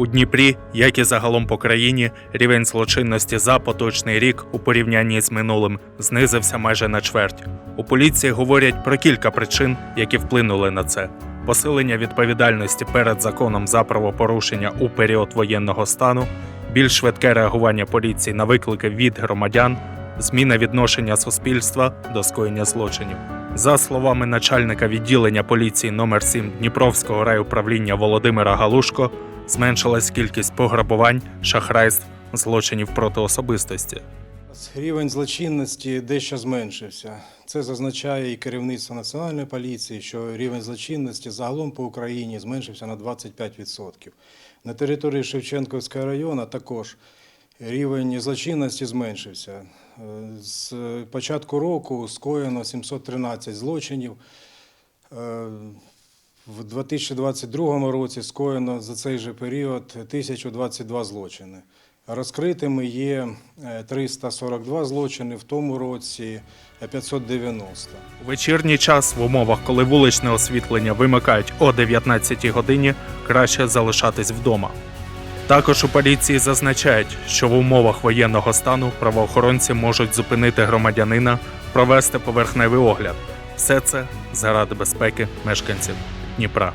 У Дніпрі, як і загалом по країні, рівень злочинності за поточний рік у порівнянні з минулим знизився майже на чверть. У поліції говорять про кілька причин, які вплинули на це: посилення відповідальності перед законом за правопорушення у період воєнного стану, більш швидке реагування поліції на виклики від громадян, зміна відношення суспільства до скоєння злочинів. За словами начальника відділення поліції номер 7 Дніпровського райуправління Володимира Галушко, зменшилась кількість пограбувань, шахрайств, злочинів проти особистості. Рівень злочинності дещо зменшився. Це зазначає і керівництво національної поліції, що рівень злочинності загалом по Україні зменшився на 25%. На території Шевченківського району також рівень злочинності зменшився. Е, З початку року скоєно 713 злочинів. Е, В 2022 році скоєно за цей же період 1022 злочини. Розкритими є е, 342 злочини, в тому році е, 590. У вечірній час в умовах, коли вуличне освітлення вимикають о 19 годині, краще залишатись вдома. Також у поліції зазначають, що в умовах воєнного стану правоохоронці можуть зупинити громадянина, провести поверхневий огляд. Все це заради безпеки мешканців Дніпра.